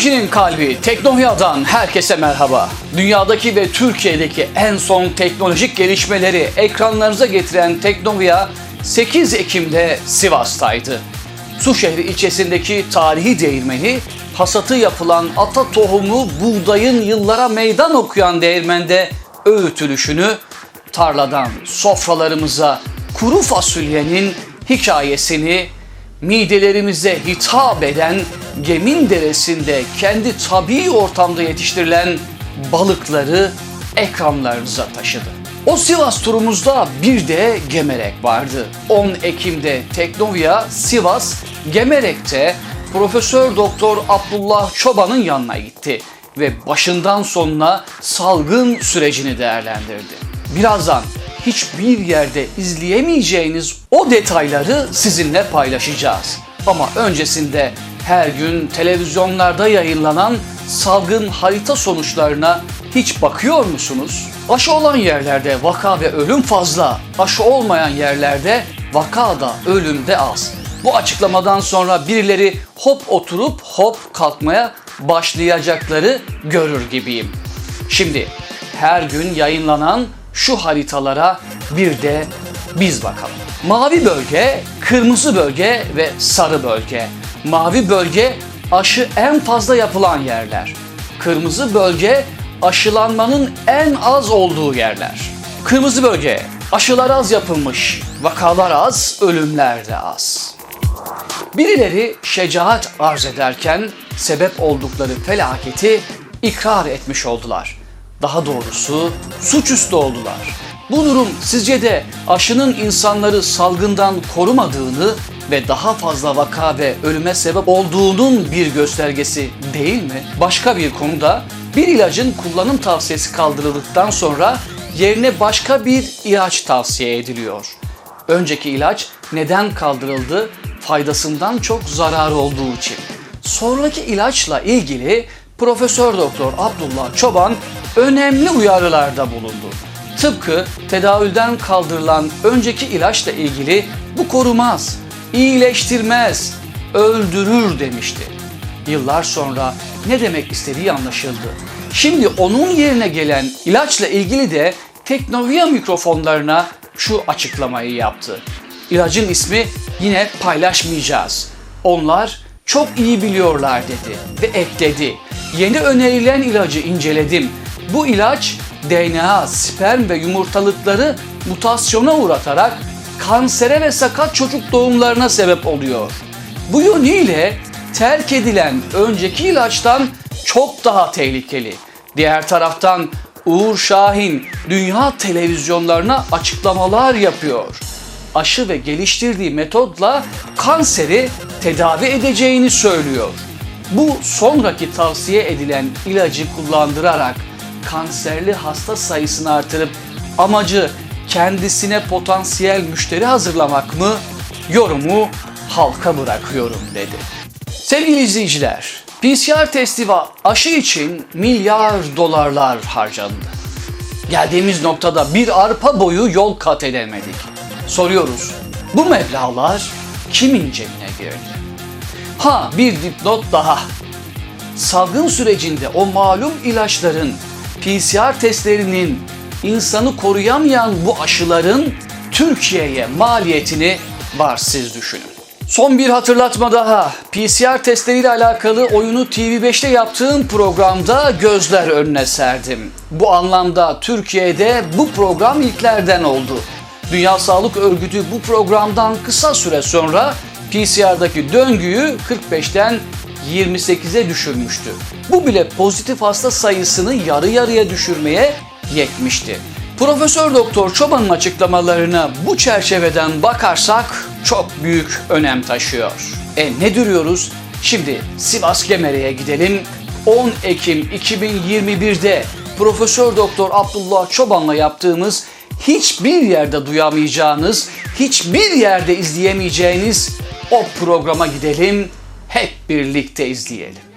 Teknolojinin kalbi Teknohya'dan herkese merhaba. Dünyadaki ve Türkiye'deki en son teknolojik gelişmeleri ekranlarınıza getiren Teknohya 8 Ekim'de Sivas'taydı. Suşehri ilçesindeki tarihi değirmeni, hasatı yapılan ata tohumu buğdayın yıllara meydan okuyan değirmende öğütülüşünü tarladan sofralarımıza kuru fasulyenin hikayesini midelerimize hitap eden Gemin Deresi'nde kendi tabii ortamda yetiştirilen balıkları ekranlarınıza taşıdı. O Sivas turumuzda bir de Gemerek vardı. 10 Ekim'de Teknovya Sivas Gemerek'te Profesör Doktor Abdullah Çoban'ın yanına gitti ve başından sonuna salgın sürecini değerlendirdi. Birazdan hiçbir yerde izleyemeyeceğiniz o detayları sizinle paylaşacağız. Ama öncesinde her gün televizyonlarda yayınlanan salgın harita sonuçlarına hiç bakıyor musunuz? Aşı olan yerlerde vaka ve ölüm fazla, aşı olmayan yerlerde vaka da ölüm de az. Bu açıklamadan sonra birileri hop oturup hop kalkmaya başlayacakları görür gibiyim. Şimdi her gün yayınlanan şu haritalara bir de biz bakalım. Mavi bölge, kırmızı bölge ve sarı bölge. Mavi bölge aşı en fazla yapılan yerler. Kırmızı bölge aşılanmanın en az olduğu yerler. Kırmızı bölge aşılar az yapılmış, vakalar az, ölümler de az. Birileri şecaat arz ederken sebep oldukları felaketi ikrar etmiş oldular. Daha doğrusu suçüstü oldular. Bu durum sizce de aşının insanları salgından korumadığını ve daha fazla vaka ve ölüme sebep olduğunun bir göstergesi değil mi? Başka bir konuda bir ilacın kullanım tavsiyesi kaldırıldıktan sonra yerine başka bir ilaç tavsiye ediliyor. Önceki ilaç neden kaldırıldı? Faydasından çok zarar olduğu için. Sonraki ilaçla ilgili Profesör Doktor Abdullah Çoban önemli uyarılarda bulundu. Tıpkı tedavülden kaldırılan önceki ilaçla ilgili bu korumaz, iyileştirmez, öldürür demişti. Yıllar sonra ne demek istediği anlaşıldı. Şimdi onun yerine gelen ilaçla ilgili de Teknovia mikrofonlarına şu açıklamayı yaptı. İlacın ismi yine paylaşmayacağız. Onlar çok iyi biliyorlar dedi ve ekledi. Yeni önerilen ilacı inceledim. Bu ilaç DNA, sperm ve yumurtalıkları mutasyona uğratarak kansere ve sakat çocuk doğumlarına sebep oluyor. Bu yönüyle terk edilen önceki ilaçtan çok daha tehlikeli. Diğer taraftan Uğur Şahin dünya televizyonlarına açıklamalar yapıyor. Aşı ve geliştirdiği metodla kanseri tedavi edeceğini söylüyor. Bu sonraki tavsiye edilen ilacı kullandırarak kanserli hasta sayısını artırıp amacı kendisine potansiyel müşteri hazırlamak mı? Yorumu halka bırakıyorum dedi. Sevgili izleyiciler, PCR testi ve aşı için milyar dolarlar harcandı. Geldiğimiz noktada bir arpa boyu yol kat edemedik. Soruyoruz, bu meblağlar kimin cebine girdi? Ha bir dipnot daha. Salgın sürecinde o malum ilaçların, PCR testlerinin, insanı koruyamayan bu aşıların Türkiye'ye maliyetini var siz düşünün. Son bir hatırlatma daha. PCR testleriyle alakalı oyunu TV5'te yaptığım programda gözler önüne serdim. Bu anlamda Türkiye'de bu program ilklerden oldu. Dünya Sağlık Örgütü bu programdan kısa süre sonra PCR'daki döngüyü 45'ten 28'e düşürmüştü. Bu bile pozitif hasta sayısını yarı yarıya düşürmeye yetmişti. Profesör Doktor Çoban'ın açıklamalarına bu çerçeveden bakarsak çok büyük önem taşıyor. E ne duruyoruz? Şimdi Sivas Gemere'ye gidelim. 10 Ekim 2021'de Profesör Doktor Abdullah Çoban'la yaptığımız hiçbir yerde duyamayacağınız, hiçbir yerde izleyemeyeceğiniz o programa gidelim. Hep birlikte izleyelim.